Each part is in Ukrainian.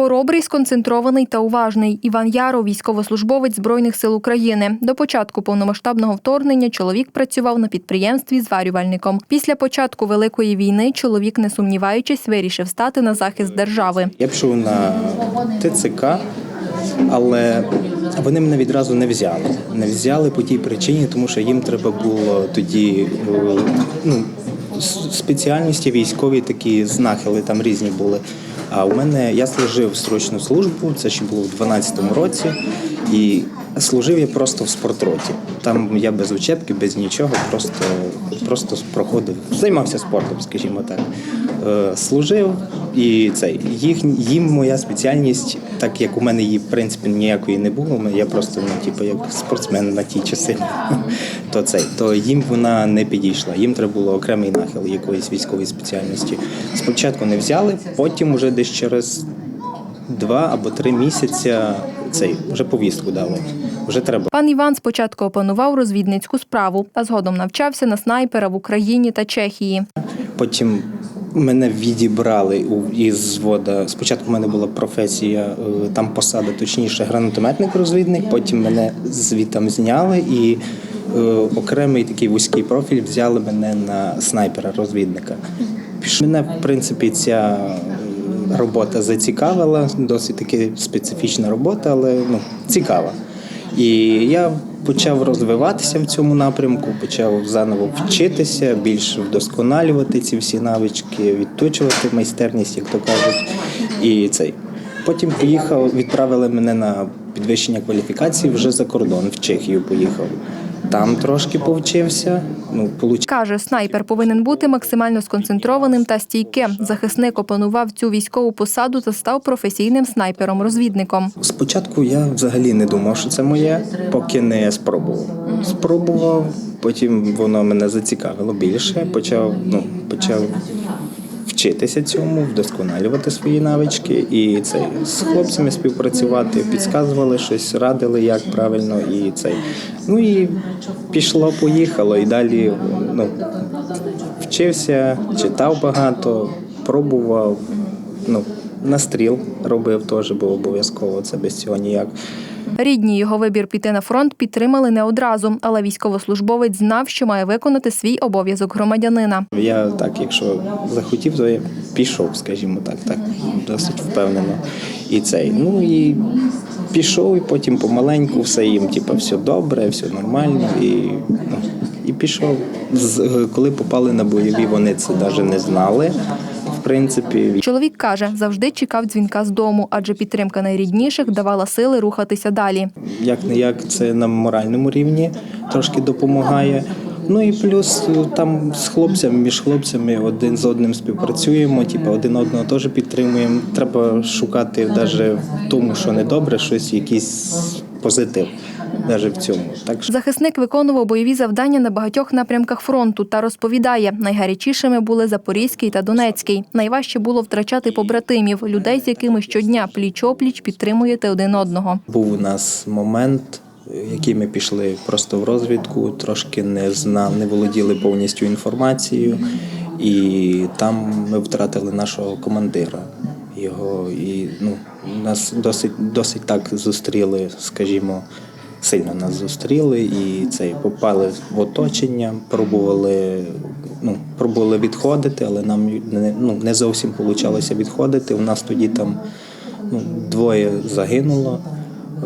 Хоробрий, сконцентрований та уважний. Іван Яров, військовослужбовець Збройних сил України. До початку повномасштабного вторгнення чоловік працював на підприємстві зварювальником. Після початку великої війни чоловік, не сумніваючись, вирішив стати на захист держави. Я пішов на ТЦК, але вони мене відразу не взяли. Не взяли по тій причині, тому що їм треба було тоді е, ну, спеціальності військові такі з нахили там різні були. А у мене я служив срочну службу, це ще було в 12-му році, і служив я просто в спортроті. Там я без учебки, без нічого, просто, просто проходив, займався спортом, скажімо так. Е, Служив і цей їх їм моя спеціальність, так як у мене її в принципі ніякої не було. Я просто ну, типу, як спортсмен на ті часи, то цей то їм вона не підійшла. Їм треба було окремий нахил якоїсь військової спеціальності. Спочатку не взяли, потім уже десь через два або три місяці цей вже повістку дали. Вже треба. Пан Іван спочатку опанував розвідницьку справу, а згодом навчався на снайпера в Україні та Чехії. Потім мене відібрали із взвода. Спочатку в мене була професія, е, там посада, точніше, гранатометник-розвідник. Потім мене звітом зняли і е, окремий такий вузький профіль взяли мене на снайпера-розвідника. Мене, в принципі, ця е, робота зацікавила, досить таки специфічна робота, але ну, цікава. І я почав розвиватися в цьому напрямку, почав заново вчитися, більш вдосконалювати ці всі навички, відточувати майстерність, як то кажуть. І цей. Потім поїхав, відправили мене на підвищення кваліфікації вже за кордон, в Чехію поїхав. Там трошки повчився. Ну, получ... Каже, снайпер повинен бути максимально сконцентрованим та стійким. Захисник опанував цю військову посаду та став професійним снайпером-розвідником. Спочатку я взагалі не думав, що це моє, поки не спробував. Спробував, потім воно мене зацікавило більше. Почав, ну, почав вчитися цьому, вдосконалювати свої навички і цей з хлопцями співпрацювати, підказували щось, радили, як правильно, і цей. Ну і пішло, поїхало, і далі ну, вчився, читав багато, пробував. Ну, настріл робив теж, бо обов'язково це без цього ніяк. Рідні його вибір піти на фронт підтримали не одразу, але військовослужбовець знав, що має виконати свій обов'язок громадянина. Я так, якщо захотів, то я пішов, скажімо так, так досить впевнено. І цей. Ну і пішов, і потім помаленьку все їм, типу, все добре, все нормально. І, ну, і пішов. Коли попали на бойові, вони це навіть не знали. В принципі, Чоловік каже, завжди чекав дзвінка з дому, адже підтримка найрідніших давала сили рухатися далі. як не як це на моральному рівні трошки допомагає. Ну і плюс е, там з хлопцями, між хлопцями один з одним співпрацюємо, типу один одного теж підтримуємо. Треба шукати навіть в тому, що недобре, щось, якийсь позитив, навіть в цьому. Так що Захисник виконував бойові завдання на багатьох напрямках фронту та розповідає, найгарячішими були Запорізький та Донецький. Найважче було втрачати побратимів, людей, з якими щодня пліч-опліч підтримуєте один одного. був у нас момент, який ми пішли просто в розвідку, трошки не знали, не володіли повністю інформацією, і там ми втратили нашого командира. Його і ну нас досить досить так зустріли, скажімо, сильно нас зустріли і цей попали в оточення, пробували. Ну, пробували відходити, але нам не, ну, не зовсім вийшло відходити. У нас тоді там ну, двоє загинуло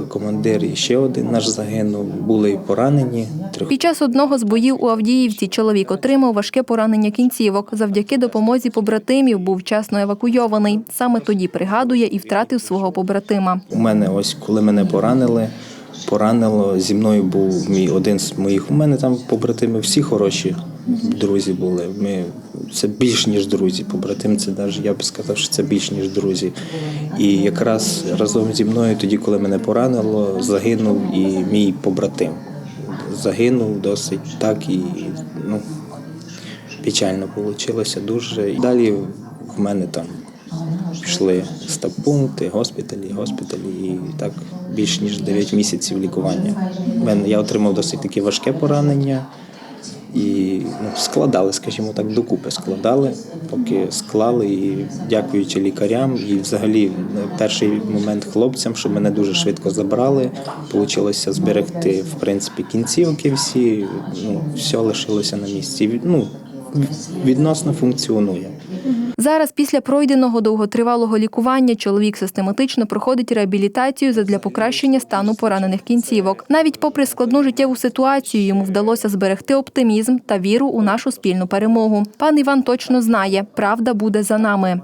командир і ще один наш загинув. Були і поранені. Трьох Під час одного з боїв у Авдіївці чоловік отримав важке поранення кінцівок. Завдяки допомозі побратимів був вчасно евакуйований. Саме тоді пригадує і втратив свого побратима. у мене ось коли мене поранили. Поранило зі мною був мій один з моїх. У мене там побратими всі хороші друзі були. Ми це більш ніж друзі. Побратим, це навіть я б сказав, що це більш ніж друзі. І якраз разом зі мною, тоді, коли мене поранило, загинув і мій побратим. Загинув досить так і ну, печально вийшло дуже. І далі в мене там пішли стаб-пункти, госпіталі, госпіталі, і так більш ніж 9 місяців лікування. Я отримав досить таке важке поранення, і ну, складали, скажімо так, докупи складали, поки склали. І дякуючи лікарям, і взагалі перший момент хлопцям, що мене дуже швидко забрали. Получилося зберегти в принципі кінцівки всі. Ну, все лишилося на місці. Ну, відносно функціонує. Зараз, після пройденого довготривалого лікування, чоловік систематично проходить реабілітацію задля покращення стану поранених кінцівок. Навіть попри складну життєву ситуацію, йому вдалося зберегти оптимізм та віру у нашу спільну перемогу. Пан Іван точно знає, правда буде за нами.